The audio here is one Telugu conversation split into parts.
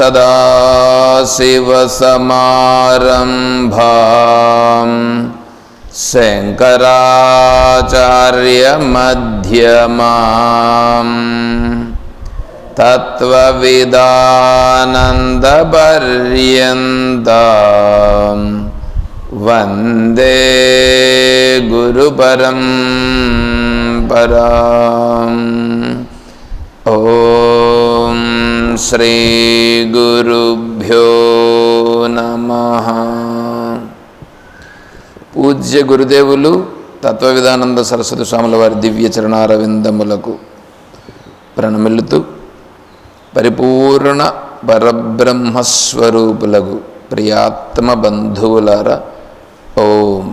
सदाशिवसमारम्भां शङ्कराचार्यमध्यमाम्। तत्त्वविदानन्दपर्यन्तां वन्दे गुरुपरं पराम् ॐ श्रीगुरुभ्यो नमः పూజ్య గురుదేవులు తత్వవిధానంద సరస్వతి స్వాముల వారి దివ్య చరణారవిందములకు ప్రణమిల్లుతూ పరిపూర్ణ పరబ్రహ్మస్వరూపులకు ప్రియాత్మ బంధువులార ఓం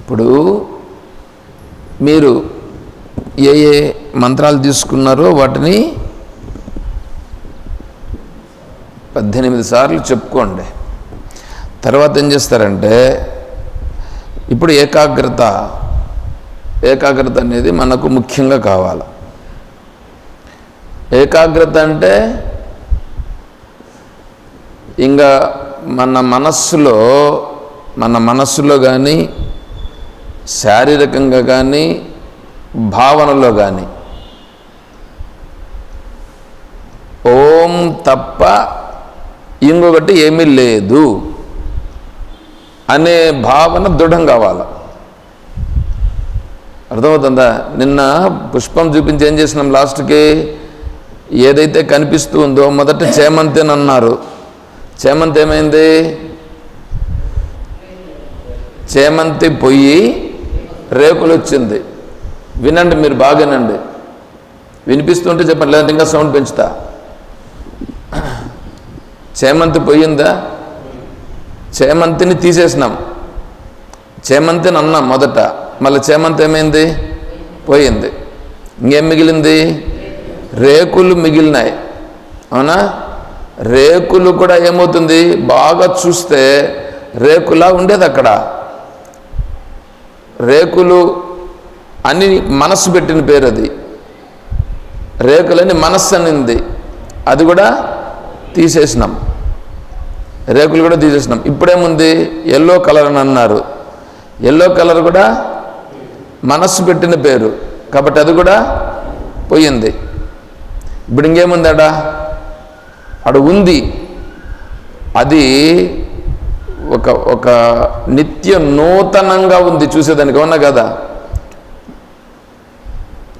ఇప్పుడు మీరు ఏ ఏ మంత్రాలు తీసుకున్నారో వాటిని పద్దెనిమిది సార్లు చెప్పుకోండి. తర్వాత ఏం చేస్తారంటే ఇప్పుడు ఏకాగ్రత ఏకాగ్రత అనేది మనకు ముఖ్యంగా కావాలి. ఏకాగ్రత అంటే ఇంకా మన మనస్సులో మన మనస్సులో కానీ శారీరకంగా కానీ భావనలో కానీ ఓం తప్ప ఇంకొకటి ఏమీ లేదు అనే భావన దృఢం కావాలి. అర్థమవుతుందా? నిన్న పుష్పం చూపించి ఏం చేసినాం? లాస్ట్కి ఏదైతే కనిపిస్తూ ఉందో మొదట చేమంతి అని అన్నారు. చేమంతి ఏమైంది? చేమంతి పొయ్యి రేకులు వచ్చింది వినండి మీరు బాగా వినండి. వినిపిస్తుంటే చెప్పండి లేదంటే ఇంకా సౌండ్ పెంచుతా. చేమంతి పోయిందా? చేమంతిని తీసేసినాం. చేమంతిని అన్నాం మొదట. మళ్ళీ చేమంతి ఏమైంది? పోయింది. ఇంకేం మిగిలింది? రేకులు మిగిలినాయి. అవునా? రేకులు కూడా ఏమవుతుంది? బాగా చూస్తే రేకులా ఉండేది అక్కడ. రేకులు అని మనస్సు పెట్టిన పేరు అది. రేకులని మనస్సు అనింది. అది కూడా తీసేసినాం. రేకులు కూడా తీసేసినాం. ఇప్పుడేముంది? ఎల్లో కలర్ అని అన్నారు. ఎల్లో కలర్ కూడా మనస్సు పెట్టిన పేరు. కాబట్టి అది కూడా పోయింది. ఇప్పుడు ఇంకేముంది ఆడ ఆడ ఉంది. అది ఒక ఒక నిత్య నూతనంగా ఉంది. చూసేదానికి అవునా కదా?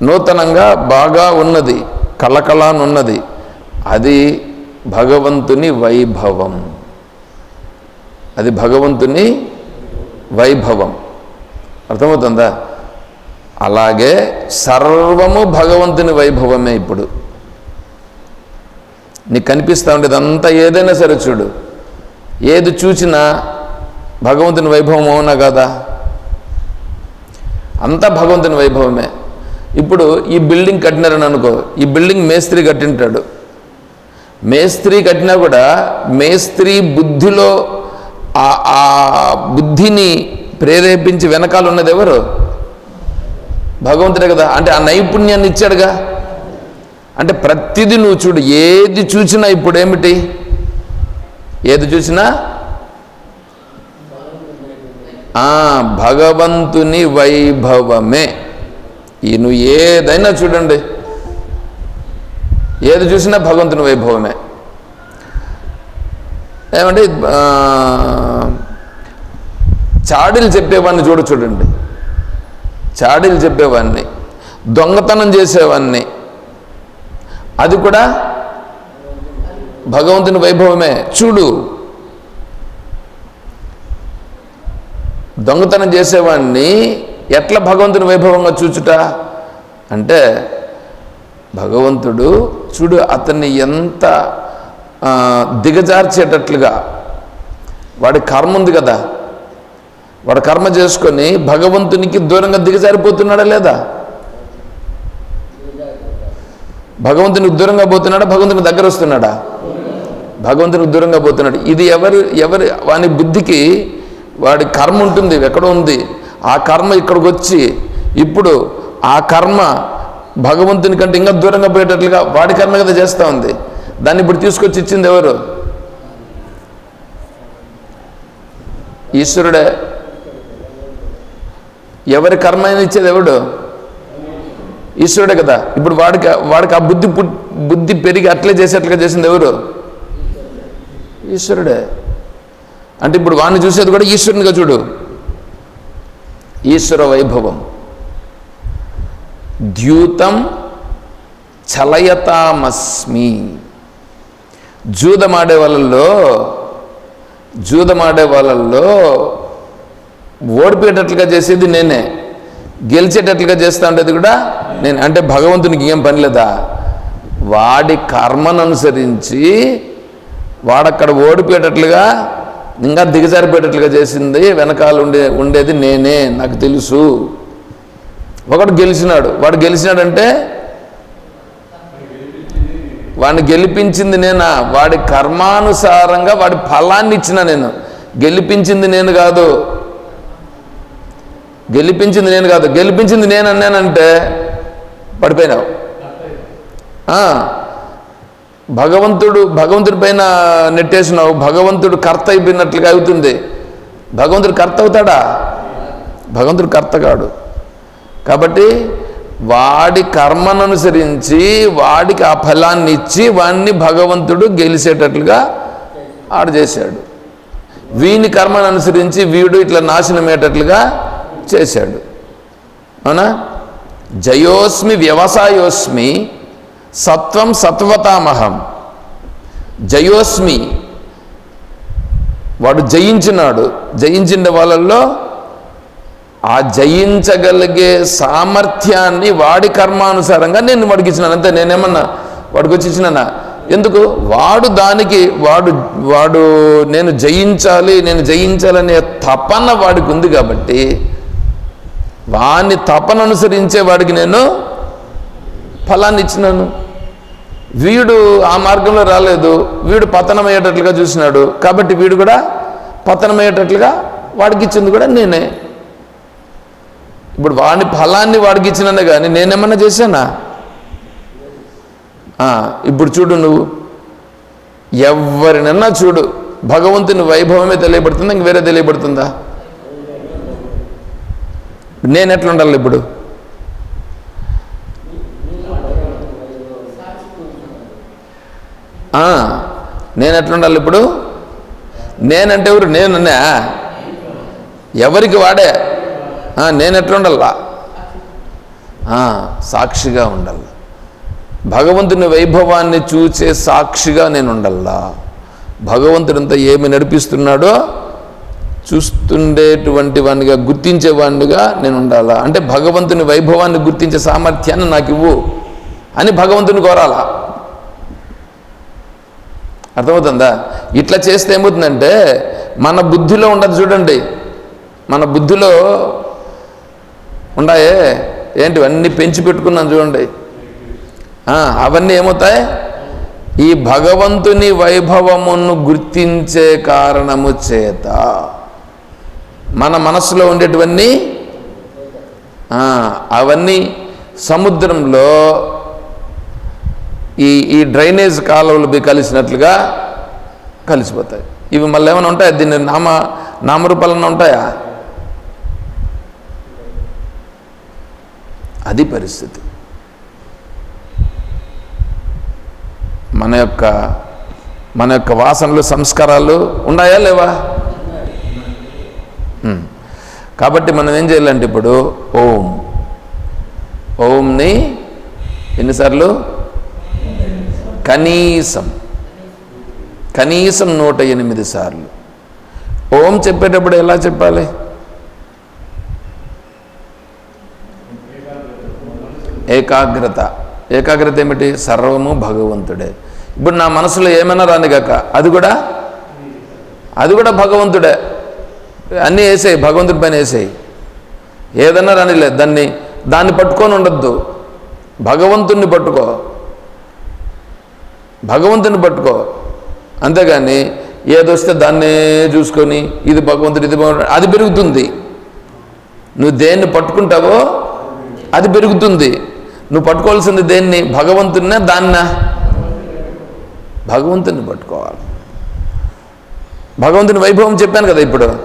నూతనంగా బాగా ఉన్నది కళకళానున్నది అది భగవంతుని వైభవం. అది భగవంతుని వైభవం. అర్థమవుతుందా? అలాగే సర్వము భగవంతుని వైభవమే ఇప్పుడు. నీకు కనిపిస్తూ ఉండేది అంతా ఏదైనా సరే చూడు. ఏది చూసినా భగవంతుని వైభవం అవునా కదా? అంతా భగవంతుని వైభవమే. ఇప్పుడు ఈ బిల్డింగ్ కట్టినారని అనుకో. ఈ బిల్డింగ్ మేస్త్రి కట్టింటాడు. మేస్త్రి కట్టినా కూడా మేస్త్రి బుద్ధిలో ఆ- ఆ బుద్ధిని ప్రేరేపించి వెనకాల ఉన్నది ఎవరు? భగవంతుడే కదా. అంటే ఆ నైపుణ్యాన్ని ఇచ్చాడుగా. అంటే ప్రతిదీ నువ్వు చూడు. ఏది చూసినా ఇప్పుడు ఏమిటి? ఏది చూసినా? ఆ భగవంతుని వైభవమే. ఈ నువ్వు ఏదైనా చూడండి. ఏది చూసినా భగవంతుని వైభవమే. ఏమంటే చాడీలు చెప్పేవాడిని చూడు చూడండి. చాడీలు చెప్పేవాడిని దొంగతనం చేసేవాన్ని అది కూడా భగవంతుని వైభవమే. చూడు. దొంగతనం చేసేవాడిని ఎట్లా భగవంతుని వైభవంగా చూచుట? అంటే భగవంతుడు చూడు అతన్ని ఎంత దిగజార్చేటట్లుగా. వాడి కర్మ ఉంది కదా. వాడు కర్మ చేసుకొని భగవంతునికి దూరంగా దిగజారిపోతున్నాడా లేదా? భగవంతునికి దూరంగా పోతున్నాడా? భగవంతుని దగ్గర వస్తున్నాడా? భగవంతునికి దూరంగా పోతున్నాడు. ఇది ఎవరు ఎవరి వాని బుద్ధికి వాడి కర్మ ఉంటుంది ఎక్కడో ఉంది. ఆ కర్మ ఇక్కడికి వచ్చి ఇప్పుడు ఆ కర్మ భగవంతుని కంటే ఇంకా దూరంగా పోయేటట్లుగా వాడి కర్మ కదా చేస్తూ ఉంది. దాన్ని ఇప్పుడు తీసుకొచ్చి ఇచ్చింది ఎవరు? ఈశ్వరుడే. ఎవరి కర్మ అయినా ఇచ్చేది ఎవడు? ఈశ్వరుడే కదా. ఇప్పుడు వాడికి వాడికి ఆ బుద్ధి పుట్- బుద్ధి పెరిగి అట్లే చేసేట్లుగా చేసింది ఎవరు? ఈశ్వరుడే. అంటే ఇప్పుడు వాడిని చూసేది కూడా ఈశ్వరునిగా చూడు. ఈశ్వర వైభవం ద్యూతం చలయతామస్మి. జూదమాడే వాళ్ళల్లో జూదమాడే వాళ్ళల్లో ఓడిపోయేటట్లుగా చేసేది నేనే. గెలిచేటట్లుగా చేస్తా ఉండేది కూడా నేను. అంటే భగవంతునికి ఏం పని లేదా? వాడి కర్మను అనుసరించి వాడక్కడ ఓడిపోయేటట్లుగా ఇంకా దిగజారిపోయేటట్లుగా చేసింది వెనకాల ఉండే ఉండేది నేనే నాకు తెలుసు. ఒకడు గెలిచినాడు. వాడు గెలిచినాడంటే వాడిని గెలిపించింది నేనా? వాడి కర్మానుసారంగా వాడి ఫలాన్ని ఇచ్చిన నేను. గెలిపించింది నేను కాదు. గెలిపించింది నేను కాదు. గెలిపించింది నేను అన్నానంటే పడిపోయినావు భగవంతుడు భగవంతుడి పైన నెట్టేసినావు భగవంతుడు కర్త అయిపోయినట్లుగా అవుతుంది. భగవంతుడు కర్త అవుతాడా? భగవంతుడు కర్త కాడు. కాబట్టి వాడి కర్మను అనుసరించి వాడికి ఆ ఫలాన్ని ఇచ్చి వాడిని భగవంతుడు గెలిచేటట్లుగా ఆడు చేశాడు. వీని కర్మను అనుసరించి వీడు ఇట్లా నాశనమయ్యేటట్లుగా చేశాడు. అవునా? జయోస్మి వ్యవసాయోస్మి సత్వం సత్వతామహం. జయోస్మి. వాడు జయించినాడు. జయించిన వాళ్ళల్లో ఆ జయించగలిగే సామర్థ్యాన్ని వాడి కర్మానుసారంగా నేను వాడికి ఇచ్చినాను. అంతే నేనేమన్నా వాడికి వచ్చి ఇచ్చినానా? ఎందుకు? వాడు దానికి వాడు వాడు నేను జయించాలి నేను జయించాలనే తపన వాడికి ఉంది కాబట్టి వాని తపన అనుసరించే వాడికి నేను ఫలాన్ని ఇచ్చినాను. వీడు ఆ మార్గంలో రాలేదు వీడు పతనమయ్యేటట్లుగా చూసినాడు. కాబట్టి వీడు కూడా పతనమయ్యేటట్లుగా వాడికి ఇచ్చింది కూడా నేనే. ఇప్పుడు వాడిని ఫలాన్ని వాడికి ఇచ్చినానే కానీ నేనేమన్నా చేశానా? ఇప్పుడు చూడు నువ్వు. ఎవరినన్నా చూడు. భగవంతుని వైభవమే తెలియబడుతుందా? ఇంక వేరే తెలియబడుతుందా? నేను ఎట్లా ఉండాలి ఇప్పుడు? నేను ఎట్లుండాలి ఇప్పుడు? నేనంటే ఎవరు? నేనన్నా ఎవరికి వాడే? నేను ఎట్లా సాక్షిగా ఉండాలి. భగవంతుని వైభవాన్ని చూసే సాక్షిగా నేను ఉండాలా భగవంతుడంతా ఏమి నడిపిస్తున్నాడో చూస్తుండేటువంటి వాడిగా గుర్తించేవాడిగా నేను ఉండాలా అంటే భగవంతుని వైభవాన్ని గుర్తించే సామర్థ్యాన్ని నాకు ఇవ్వు అని భగవంతుని కోరాలా? అర్థమవుతుందా? ఇట్లా చేస్తే ఏమవుతుందంటే మన బుద్ధిలో ఉండదు చూడండి. మన బుద్ధిలో ఉండాయే? ఏంటి అన్నీ పెంచి పెట్టుకున్నాను చూడండి. అవన్నీ ఏమవుతాయి? ఈ భగవంతుని వైభవమును గుర్తించే కారణము చేత. మన మనసులో ఉండేటివన్నీ అవన్నీ సముద్రంలో ఈ ఈ డ్రైనేజ్ కాలువలు కలిసినట్లుగా కలిసిపోతాయి. ఇవి మళ్ళీ ఏమైనా ఉంటాయా? దీన్ని నామ నామరూపాలన్నా ఉంటాయా? అది పరిస్థితి. మన యొక్క మన యొక్క వాసనలు సంస్కారాలు ఉన్నాయా లేవా? కాబట్టి మనం ఏం చేయాలంటే ఇప్పుడు ఓం. ఓంని ఎన్నిసార్లు? కనీసం కనీసం నూట ఎనిమిది సార్లు. ఓం చెప్పేటప్పుడు ఎలా చెప్పాలి? ఏకాగ్రత. ఏకాగ్రత ఏమిటి? సర్వము భగవంతుడే. ఇప్పుడు నా మనసులో ఏమైనా రానిగాక అది కూడా? అది కూడా భగవంతుడే. అన్నీ వేసేయి భగవంతుడి పైన వేసేయి. ఏదన్నా రానిలే దాన్ని దాన్ని పట్టుకొని ఉండొద్దు. భగవంతుణ్ణి పట్టుకో. భగవంతుని పట్టుకో. అంతేగాని ఏదొస్తే దాన్నే చూసుకొని ఇది భగవంతుడు ఇది అది పెరుగుతుంది. నువ్వు దేన్ని పట్టుకుంటావో అది పెరుగుతుంది. నువ్వు పట్టుకోవాల్సింది దేన్ని? భగవంతున్నా దాన్నా. భగవంతుని పట్టుకోవాలి. భగవంతుని వైభవం చెప్పాను కదా ఇప్పుడు.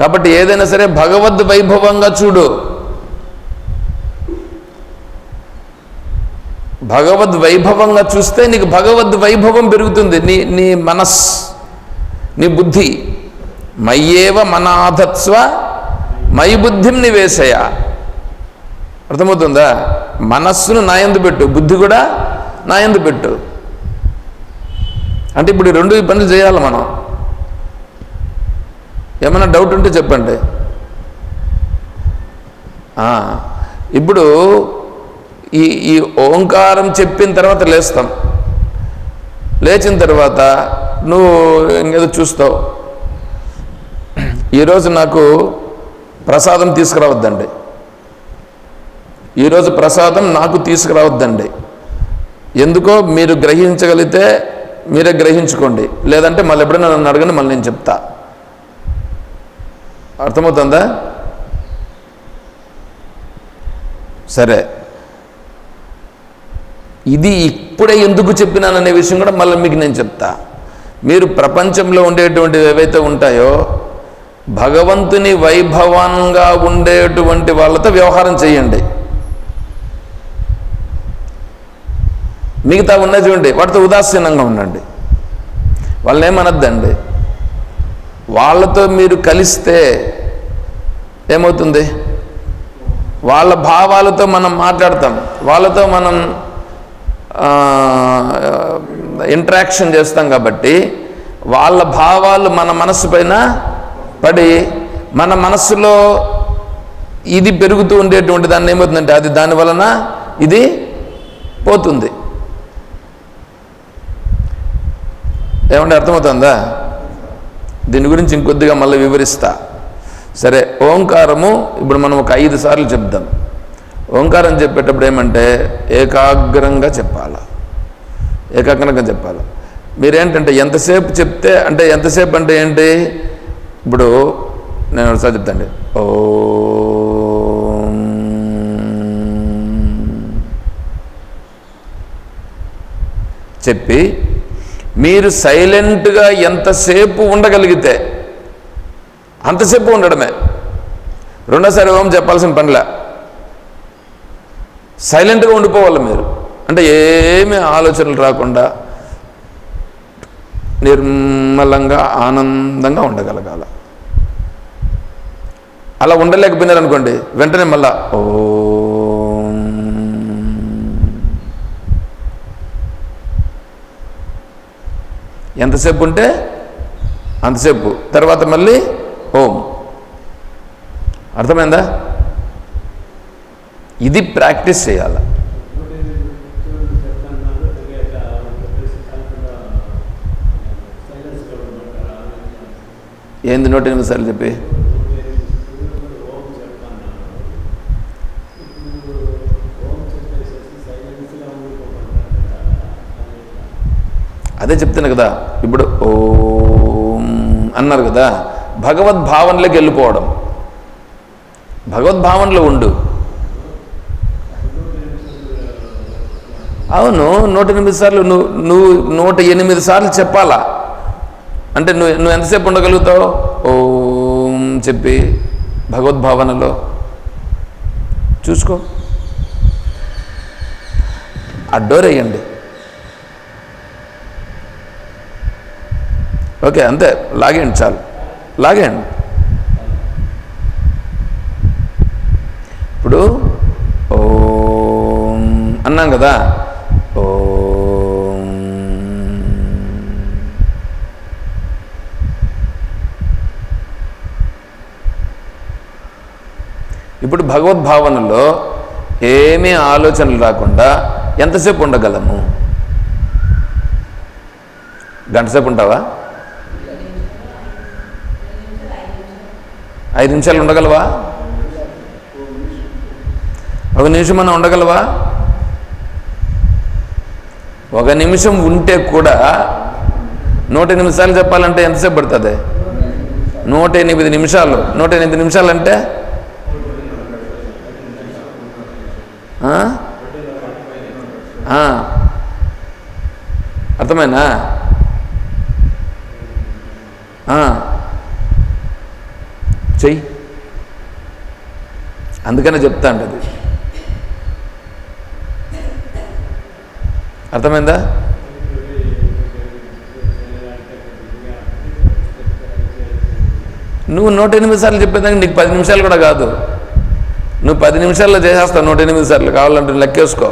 కాబట్టి ఏదైనా సరే భగవద్ వైభవంగా చూడు. భగవద్ వైభవంగా చూస్తే నీకు భగవద్ వైభవం పెరుగుతుంది. నీ నీ మనస్ నీ బుద్ధి. మయ్యేవ మనాధత్స్వ మై బుద్ధిం నివేశయ. అర్థమవుతుందా? మనస్సును నాయందు పెట్టు బుద్ధి కూడా నాయందు పెట్టు. అంటే ఇప్పుడు రెండు పనులు చేయాలి మనం. ఏమైనా డౌట్ ఉంటే చెప్పండి. ఇప్పుడు ఈ ఈ ఓంకారం చెప్పిన తర్వాత లేస్తాం. లేచిన తర్వాత నువ్వు ఇంకేదో చూస్తావు. ఈరోజు నాకు ప్రసాదం తీసుకురావద్దండి. ఈరోజు ప్రసాదం నాకు తీసుకురావద్దండి. ఎందుకో మీరు గ్రహించగలిగితే మీరే గ్రహించుకోండి. లేదంటే మళ్ళీ ఎప్పుడైనా నన్ను అడగండి మళ్ళీ నేను చెప్తా. అర్థమవుతుందా? సరే. ఇది ఇప్పుడే ఎందుకు చెప్పినాననే విషయం కూడా మళ్ళీ మీకు నేను చెప్తా. మీరు ప్రపంచంలో ఉండేటువంటివి ఏవైతే ఉంటాయో భగవంతుని వైభవంగా ఉండేటువంటి వాళ్ళతో వ్యవహారం చేయండి. మిగతా ఉన్నది చూడండి వాటితో ఉదాసీనంగా ఉండండి. వాళ్ళని ఏమనద్దండి? వాళ్ళతో మీరు కలిస్తే ఏమవుతుంది? వాళ్ళ భావాలతో మనం మాట్లాడతాం. వాళ్ళతో మనం ఇంట్రాక్షన్ చేస్తాం కాబట్టి వాళ్ళ భావాలు మన మనసు పైన పడి మన మనస్సులో ఇది పెరుగుతూ ఉండేటువంటి దాన్ని ఏమవుతుందంటే అది దాని వలన ఇది పోతుంది. ఏమంటే అర్థమవుతుందా? దీని గురించి ఇంకొద్దిగా మళ్ళీ వివరిస్తా. సరే ఓంకారము ఇప్పుడు మనం ఒక ఐదు సార్లు చెప్దాం. ఓంకారం చెప్పేటప్పుడు ఏమంటే ఏకాగ్రంగా చెప్పాలి. ఏకాగ్రంగా చెప్పాలి. మీరేంటంటే ఎంతసేపు చెప్తే అంటే ఎంతసేపు అంటే ఏంటి? ఇప్పుడు నేను ఒకసారి చెప్తాండి ఓ. చెప్పి మీరు సైలెంట్గా ఎంతసేపు ఉండగలిగితే అంతసేపు ఉండడమే. రెండోసారి ఓం చెప్పాల్సిన పనిలే. సైలెంట్గా ఉండిపోవాలి మీరు. అంటే ఏమీ ఆలోచనలు రాకుండా నిర్మలంగా ఆనందంగా ఉండగలగాల. అలా ఉండలేకపోయినారనుకోండి వెంటనే మళ్ళా ఓ. ఎంతసేపు ఉంటే అంతసేపు. తర్వాత మళ్ళీ ఓం. అర్థమైందా? ఇది ప్రాక్టీస్ చేయాలి. ఏంది నూట ఎనిమిది సార్లు చెప్పి? అదే చెప్తున్నా కదా ఇప్పుడు ఓ అన్నారు కదా భగవద్భావనలోకి వెళ్ళిపోవడం. భగవద్భావనలో ఉండు. అవును నూట ఎనిమిది సార్లు నువ్వు నువ్వు నూట ఎనిమిది సార్లు చెప్పాలా? అంటే నువ్వు నువ్వు ఎంతసేపు ఉండగలుగుతావు? ఓం చెప్పి భగవద్భావనలో. చూసుకో. అడ్డోరేయండి ఓకే అంతే. లాగేయండి చాలు. లాగేయండి. ఇప్పుడు ఓ అన్నాం కదా? భగవద్భావనలో ఏమీ ఆలోచనలు రాకుండా ఎంతసేపు ఉండగలము? గంటసేపు ఉంటావా? ఐదు నిమిషాలు ఉండగలవా? ఒక నిమిషం మనం ఉండగలవా? ఒక నిమిషం ఉంటే కూడా నూట నిమిషాలు చెప్పాలంటే ఎంతసేపు పడుతుంది? నూట ఎనిమిది నిమిషాలు. నూట ఎనిమిది నిమిషాలు అంటే ఆ? ఆ. నిజమేనా ఆ. చెయ్యి. అందుకనే చెప్తా అంటది. అర్థమైందా? నువ్వు నూట ఎనిమిది సార్లు చెప్పేదానికి నీకు పది నిమిషాలు కూడా కాదు. నువ్వు పది నిమిషాల్లో చేసేస్తావు నూట ఎనిమిది సార్లు కావాలంటే లెక్కేసుకో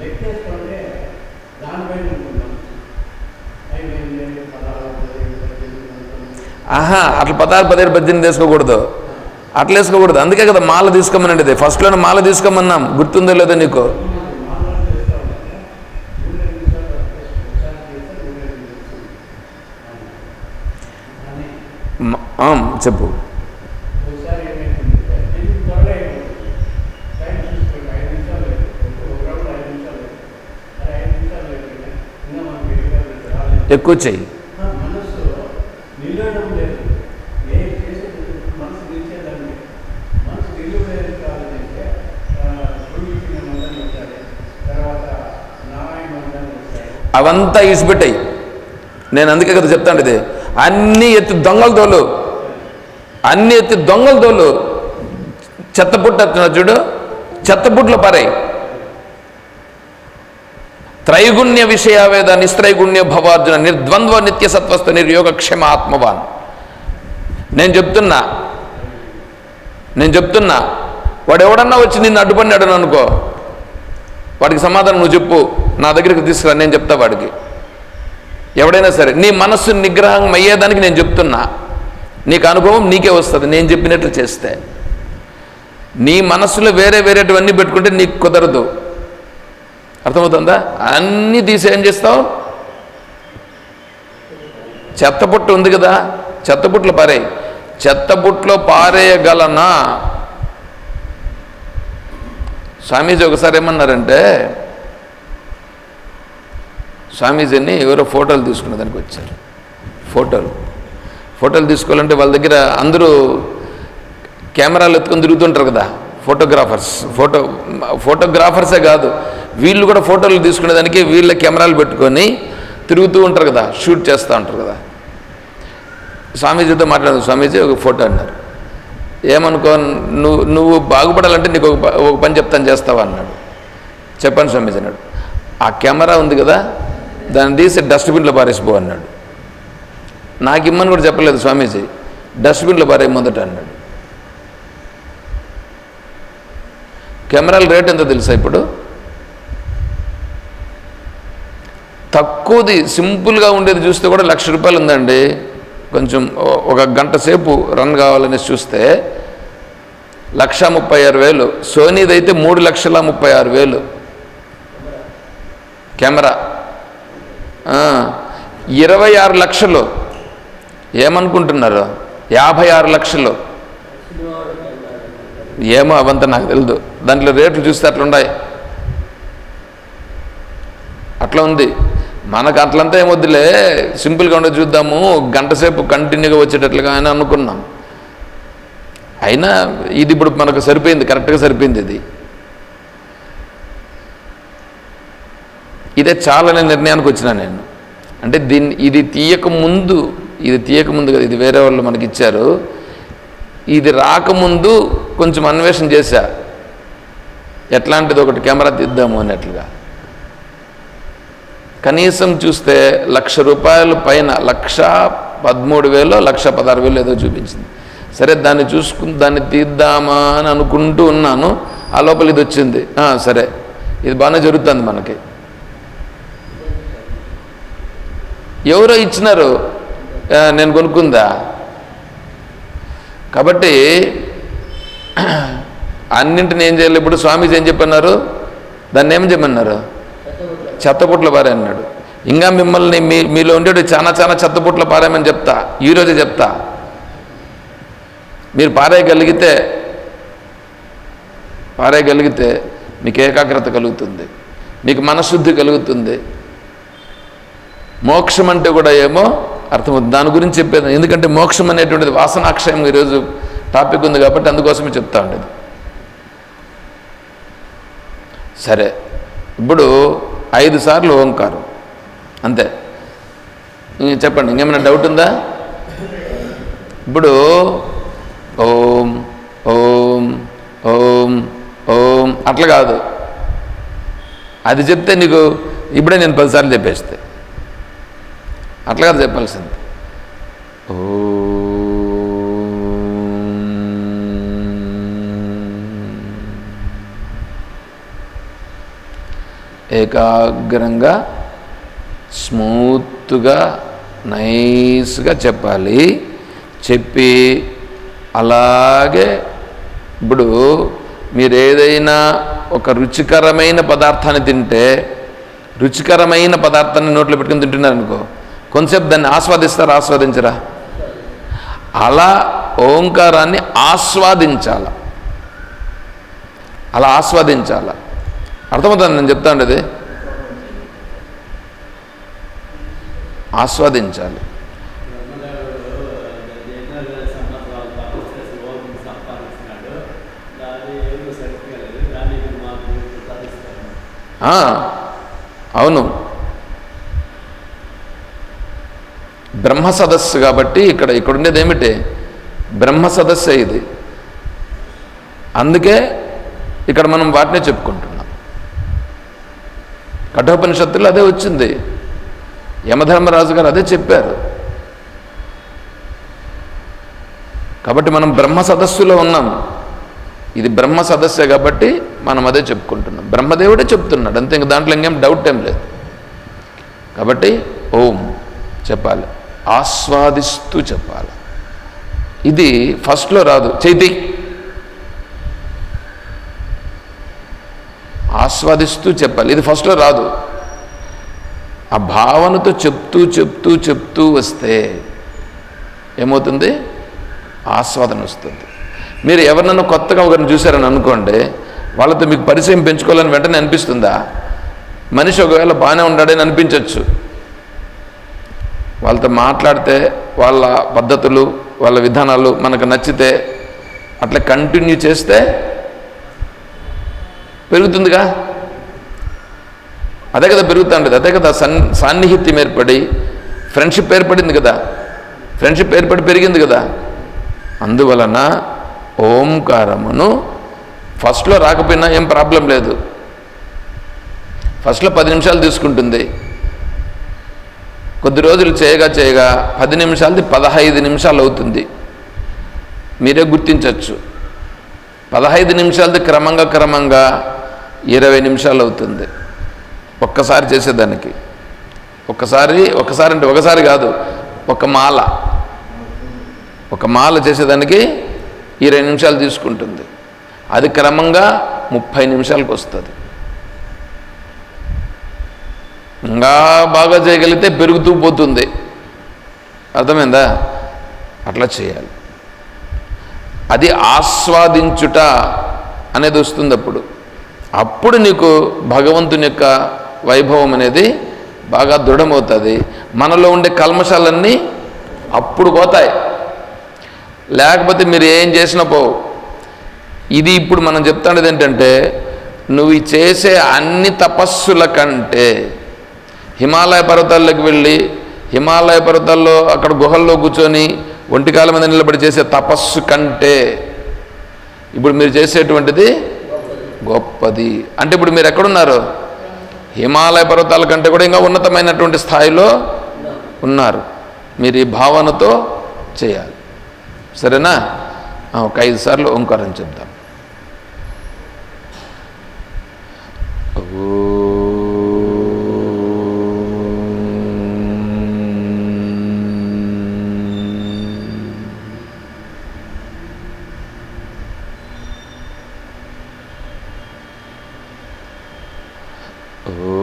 లెక్కేసుకుంటే దానిపైన ఉంటున్నాం ఐదు ఎనిమిది పదహారు పదిహేను పద్దెనిమిది పంతొమ్మిది ఆహా అట్లా పదహారు పదిహేడు పద్దెనిమిది వేసుకోకూడదు. అట్లా వేసుకోకూడదు. అందుకే కదా మాల తీసుకోమనండి ఫస్ట్లోనే మాల తీసుకోమన్నాం. గుర్తుందో లేదో నీకు? చెప్పు. ఎక్కువ చెయ్యి ఇది త్వరగా అయిపోతుంది టైం చూసుకోండి ఐదు నిమిషాలు అయిపోతుంది ఒక రౌండ్ ఐదు నిమిషాలు అయిపోతుంది అరే ఐదు నిమిషాలు అయిపోయింది ఇంకా మనం వెళ్ళి రాలేదు ఎక్కువ చెయ్యి మనసు నిలవడం లేదు ఏ చేసేది మనసు నిలిచేదండి మనసు నిలువలేదు కావాలంటే గుడికి మందని వచ్చారు తర్వాత నారాయణ మందని వచ్చారు అవంతా ఇసిపెట్టాయి నేను అందుకే కదా చెప్తాను ఇది. అన్ని ఎత్తి దొంగల తోలు. అన్ని ఎత్తి దొంగల తోలు. చెత్తపుట్టు ఎత్తున్నా చూడు. చెత్తపుట్లో పారాయి. త్రైగుణ్య విషయావేద నిస్త్రైగుణ్య భవార్జున నిర్ద్వంద్వ నిత్యసత్వస్థ నిర్యోగక్షేమ నిర్యోగ ఆత్మవాన్ నేను చెప్తున్నా. నేను చెప్తున్నా. వాడు ఎవడన్నా వచ్చి నిన్ను అడ్డుపడినాడు అనుకో. వాడికి సమాధానం నువ్వు చెప్పు. నా దగ్గరికి తీసుకురా నేను చెప్తా వాడికి. ఎవడైనా సరే నీ మనస్సు నిగ్రహం అయ్యేదానికి నేను చెప్తున్నా. నీకు అనుభవం నీకే వస్తుంది నేను చెప్పినట్లు చేస్తే. నీ మనస్సులో వేరే వేరేటివన్నీ పెట్టుకుంటే నీకు కుదరదు. అర్థమవుతుందా? అన్నీ తీసి ఏం చేస్తావు? చెత్తపుట్టు ఉంది కదా చెత్తపుట్లు పారేయి. చెత్తపుట్లో పారేయగలనా? స్వామీజీ ఒకసారి ఏమన్నారంటే స్వామీజీని ఎవరో ఫోటోలు తీసుకునే దానికి వచ్చారు. ఫోటోలు. ఫోటోలు తీసుకోవాలంటే వాళ్ళ దగ్గర అందరూ కెమెరాలు ఎత్తుకొని తిరుగుతుంటారు కదా ఫోటోగ్రాఫర్స్. ఫోటో ఫోటోగ్రాఫర్సే కాదు వీళ్ళు కూడా ఫోటోలు తీసుకునేదానికి వీళ్ళ కెమెరాలు పెట్టుకొని తిరుగుతూ ఉంటారు కదా షూట్ చేస్తూ ఉంటారు కదా. స్వామీజీతో మాట్లాడదు స్వామీజీ ఒక ఫోటో అన్నారు. ఏమనుకో నువ్వు నువ్వు బాగుపడాలంటే నీకు ఒక పని చెప్తాను చేస్తావా అన్నాడు. చెప్పండి స్వామీజీ అన్నాడు. ఆ కెమెరా ఉంది కదా దాన్ని తీసి డస్ట్బిన్లో పారేసిపో అన్నాడు. నాకు ఇమ్మని కూడా చెప్పలేదు స్వామీజీ. డస్ట్బిన్లో పారే మొదట అన్నాడు. కెమెరాల రేట్ ఎంతో తెలుసా ఇప్పుడు? తక్కువది సింపుల్గా ఉండేది చూస్తే కూడా లక్ష రూపాయలు ఉందండి. కొంచెం ఒక గంట సేపు రన్ కావాలనేసి చూస్తే లక్ష ముప్పై ఆరు వేలు. సోనీది అయితే మూడు లక్షల ముప్పై ఆరు వేలు. కెమెరా. ఇరవై ఆరు లక్షలు. ఏమనుకుంటున్నారు? యాభై ఆరు లక్షలు. ఏమో అవంతా నాకు తెలియదు దాంట్లో రేట్లు చూస్తే అట్లా అట్లా ఉంది. మనకు అట్లంతా ఏమొద్దులే. సింపుల్గా ఉండే చూద్దాము. గంట సేపు కంటిన్యూగా వచ్చేటట్లుగా అని అనుకున్నాం. అయినా ఇది ఇప్పుడు మనకు సరిపోయింది. కరెక్ట్గా సరిపోయింది ఇది. ఇదే చాలనే నిర్ణయానికి వచ్చిన నేను. అంటే దీన్ని ఇది తీయకముందు ఇది తీయకముందు కదా ఇది వేరే వాళ్ళు మనకి ఇచ్చారు. ఇది రాకముందు కొంచెం అన్వేషణ చేశా. ఎట్లాంటిది ఒకటి కెమెరా తీద్దాము అన్నట్లుగా. కనీసం చూస్తే లక్ష రూపాయల పైన లక్ష పదమూడు వేలు లక్ష పదహారు వేలు ఏదో చూపించింది. సరే దాన్ని చూసుకుని దాన్ని తీద్దామా అని అనుకుంటూ ఉన్నాను. ఆ లోపల ఇది వచ్చింది. సరే. ఇది బాగానే జరుగుతుంది మనకి. ఎవరో ఇచ్చినారు నేను కొనుక్కుందా? కాబట్టి అన్నింటిని ఏం చేయాలి? ఇప్పుడు స్వామీజీ ఏం చెప్పన్నారు? దాన్ని ఏం చెప్పమన్నారు చెత్తపుట్ల పారే అన్నాడు. ఇంకా మిమ్మల్ని మీ మీలో ఉండేది చాలా చాలా చెత్తపుట్ల పారేమని చెప్తా. ఈరోజే చెప్తా. మీరు పారేయగలిగితే పారేయగలిగితే మీకు ఏకాగ్రత కలుగుతుంది. మీకు మనశుద్ధి కలుగుతుంది. మోక్షం అంటే కూడా ఏమో అర్థమవుతుంది. దాని గురించి చెప్పేది ఎందుకంటే మోక్షం అనేటువంటిది వాసనాక్షయం ఈరోజు టాపిక్ ఉంది కాబట్టి అందుకోసమే చెప్తా ఉండేది. సరే ఇప్పుడు ఐదు సార్లు ఓంకారం. అంతే. చెప్పండి ఇంకేమైనా డౌట్ ఉందా? ఇప్పుడు ఓం ఓం ఓం ఓం అట్లా కాదు. అది చెప్తే నీకు ఇప్పుడే నేను పదిసార్లు చెప్పేస్తే. అట్లా కాదు చెప్పాల్సింది. ఏకాగ్రంగా స్మూత్గా నైస్గా చెప్పాలి. చెప్పి అలాగే ఇప్పుడు మీరు ఏదైనా ఒక రుచికరమైన పదార్థాన్ని తింటే రుచికరమైన పదార్థాన్ని నోట్లో పెట్టుకుని తింటున్నారనుకో కొంతసేపు దాన్ని ఆస్వాదిస్తారా ఆస్వాదించరా? అలా ఓంకారాన్ని ఆస్వాదించాల. అలా ఆస్వాదించాల. అర్థమవుతుంది నేను చెప్తా ఉండేది? ఆస్వాదించాలి. అవును తపస్సు చేసి ఓపిక సంపాదించినాడు దాని ఏదో సరిపోలేదు దాన్ని మాకు తరిస్తాను ఆ, అవును బ్రహ్మ సదస్సు కాబట్టి ఇక్కడ ఇక్కడ ఉండేది ఏమిటి బ్రహ్మ సదస్సే ఇది. అందుకే ఇక్కడ మనం వాటినే చెప్పుకుంటున్నాం. కఠోపనిషత్తులు అదే వచ్చింది. యమధర్మరాజు గారు అదే చెప్పారు. కాబట్టి మనం బ్రహ్మ సదస్సులో ఉన్నాం. ఇది బ్రహ్మ సదస్సే కాబట్టి మనం అదే చెప్పుకుంటున్నాం. బ్రహ్మదేవుడే చెప్తున్నాడు. అంతే ఇంక దాంట్లో ఇంకేం డౌట్ ఏం లేదు. కాబట్టి ఓం చెప్పాలి. ఆస్వాదిస్తూ చెప్పాలి. ఇది ఫస్ట్లో రాదు. చేతి ఆస్వాదిస్తూ చెప్పాలి. ఇది ఫస్ట్లో రాదు. ఆ భావనతో చెప్తూ చెప్తూ చెప్తూ వస్తే ఏమవుతుంది? ఆస్వాదన వస్తుంది. మీరు ఎవరినన్నా కొత్తగా ఒకరిని చూశారని అనుకోండి వాళ్ళతో మీకు పరిచయం పెంచుకోవాలని వెంటనే అనిపిస్తుందా? మనిషి ఒకవేళ బాగానే ఉన్నాడని అనిపించవచ్చు వాళ్ళతో మాట్లాడితే వాళ్ళ పద్ధతులు వాళ్ళ విధానాలు మనకు నచ్చితే అట్లా కంటిన్యూ చేస్తే పెరుగుతుందిగా. అదే కదా పెరుగుతూ ఉంటుంది అదే కదా సన్ సాన్నిహిత్యం ఏర్పడి ఫ్రెండ్షిప్ ఏర్పడింది కదా. ఫ్రెండ్షిప్ ఏర్పడి పెరిగింది కదా. అందువలన ఓంకారమును ఫస్ట్లో రాకపోయినా ఏం ప్రాబ్లం లేదు. ఫస్ట్లో పది నిమిషాలు తీసుకుంటుంది. కొద్ది రోజులు చేయగా చేయగా పది నిమిషాలది పదహైదు నిమిషాలు అవుతుంది. మీరే గుర్తించవచ్చు పదహైదు నిమిషాలది క్రమంగా క్రమంగా ఇరవై నిమిషాలు అవుతుంది. ఒక్కసారి చేసేదానికి. ఒక్కసారి ఒకసారి అంటే ఒకసారి కాదు ఒక మాల. ఒక మాల చేసేదానికి ఇరవై నిమిషాలు తీసుకుంటుంది. అది క్రమంగా ముప్పై నిమిషాలకు వస్తుంది. ఇంకా బాగా చేయగలిగితే పెరుగుతూ పోతుంది. అర్థమైందా? అట్లా చేయాలి. అది ఆస్వాదించుట అనేది వస్తుంది అప్పుడు. అప్పుడు నీకు భగవంతుని యొక్క వైభవం అనేది బాగా దృఢమవుతుంది. మనలో ఉండే కల్మషాలన్నీ అప్పుడు పోతాయి. లేకపోతే మీరు ఏం చేసినా పోవు. ఇది ఇప్పుడు మనం చెప్తాండేది ఏంటంటే నువ్వు చేసే అన్ని తపస్సుల కంటే హిమాలయ పర్వతాల్లోకి వెళ్ళి హిమాలయ పర్వతాల్లో అక్కడ గుహల్లో కూర్చొని ఒంటికాల మీద నిలబడి చేసే తపస్సు కంటే ఇప్పుడు మీరు చేసేటువంటిది గొప్పది. అంటే ఇప్పుడు మీరు ఎక్కడున్నారు? హిమాలయ పర్వతాల కంటే కూడా ఇంకా ఉన్నతమైనటువంటి స్థాయిలో ఉన్నారు. మీరు ఈ భావనతో చేయాలి. సరేనా? ఒక ఐదు సార్లు ఓంకారం చెప్తాం oh.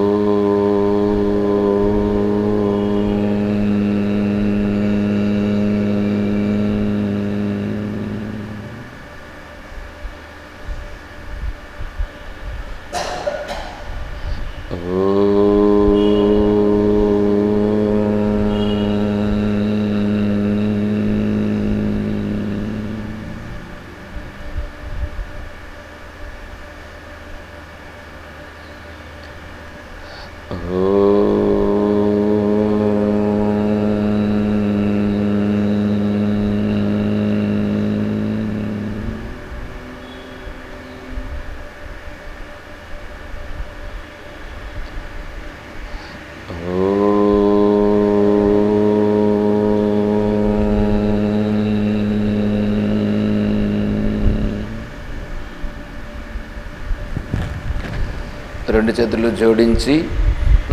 రెండు చేతులు జోడించి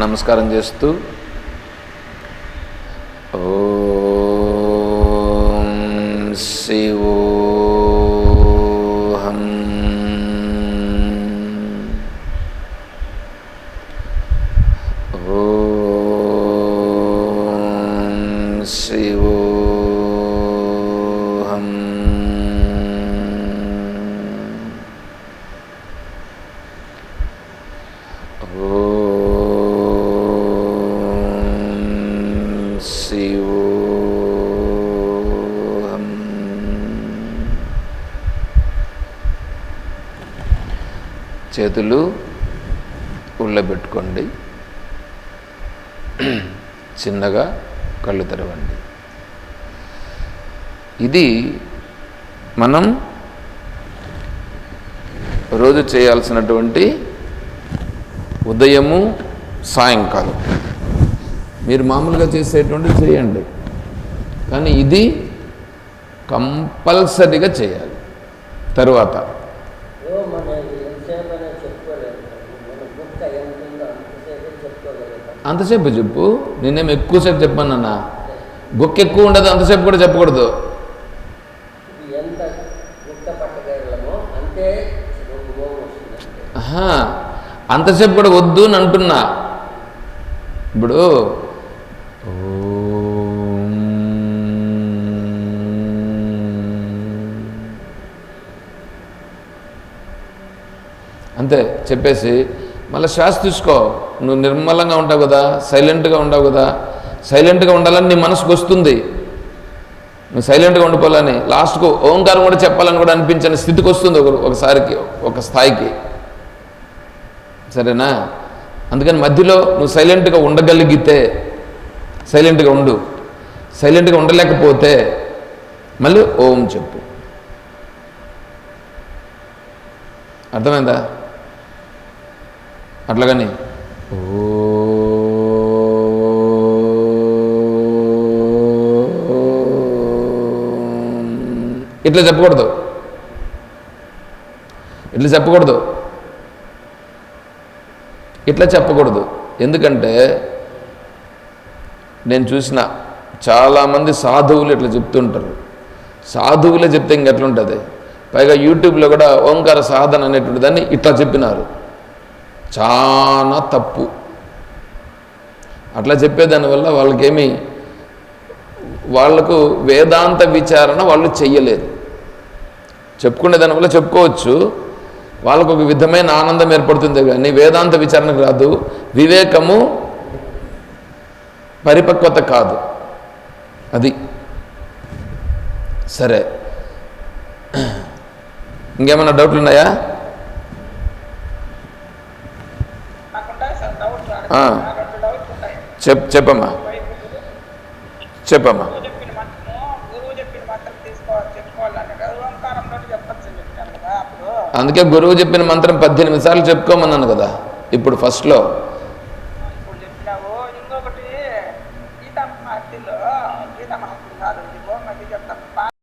నమస్కారం చేస్తూ ఓం శివోహం ఓం శివోహం ఓం శివోహం చేతులు ఉళ్ళబెట్టుకోండి చిన్నగా కళ్ళు తెరవండి. ఇది మనం రోజు చేయాల్సినటువంటి ఉదయము సాయంకాలం. మీరు మామూలుగా చేసేటువంటిది చేయండి. కానీ ఇది కంపల్సరీగా చేయాలి. తరువాత ఏవో మన ఎంతసేపు అనేది చెప్పుకోలేదు మన బుక్ ఎంత ఉందో అంతసేపు చెప్పుకోగలుగుతాం అంతసేపు చెప్పు. నేనేం ఎక్కువసేపు చెప్పానన్నా. గొక్క ఎక్కువ ఉండదు అంతసేపు కూడా చెప్పకూడదు. అంతసేపు కూడా వద్దు అని అంటున్నా. ఇప్పుడు అంతే చెప్పేసి మళ్ళీ శ్వాస తీసుకో. నువ్వు నిర్మలంగా ఉంటావు కదా సైలెంట్గా ఉండవు కదా. సైలెంట్గా ఉండాలని నీ మనసుకు వస్తుంది. నువ్వు సైలెంట్గా ఉండిపోవాలని లాస్ట్కు ఓంకారం కూడా చెప్పాలని కూడా అనిపించని స్థితికి వస్తుంది ఒక ఒకసారికి ఒక స్థాయికి. సరేనా? అందుకని మధ్యలో నువ్వు సైలెంట్గా ఉండగలిగితే సైలెంట్గా ఉండు. సైలెంట్గా ఉండలేకపోతే మళ్ళీ ఓం చెప్పు. అర్థమైందా? అట్లాగని ఓం. ఇట్లా చెప్పకూడదు. ఇట్లా చెప్పకూడదు. ఇట్లా చెప్పకూడదు. ఎందుకంటే నేను చూసిన చాలామంది సాధువులు ఇట్లా చెప్తుంటారు. సాధువులే చెప్తే ఇంకెట్లుంటుంది? పైగా యూట్యూబ్లో కూడా ఓంకార సాధన అనేటువంటి దాన్ని ఇట్లా చెప్పినారు. చాలా తప్పు. అట్లా చెప్పేదానివల్ల వాళ్ళకేమి వాళ్ళకు వేదాంత విచారణ వాళ్ళు చెయ్యలేదు. చెప్పుకునే దానివల్ల చెప్పుకోవచ్చు. వాళ్ళకు ఒక విధమైన ఆనందం ఏర్పడుతుంది కానీ వేదాంత విచారణకు రాదు. వివేకము పరిపక్వత కాదు. అది. సరే. ఇంకేమైనా డౌట్లు ఉన్నాయా నాకుంటాయి సార్ డౌట్ ఆ. రెండు డౌట్స్ ఉంటాయి చెప్ చెప్పమ్మా చెప్పమ్మా గురువు చెప్పిన మంత్రము గురువు చెప్పిన మంత్రం తీసుకోవాలి చెప్పుకోవాలని కదా ఓంకారంలో చెప్పచ్చు అని చెప్ చెప్పమ్మా. చెప్పమ్మా. అందుకే గురువు చెప్పిన మంత్రం పద్దెనిమిది సార్లు చెప్పుకోమన్నాను కదా ఇప్పుడు ఫస్ట్లో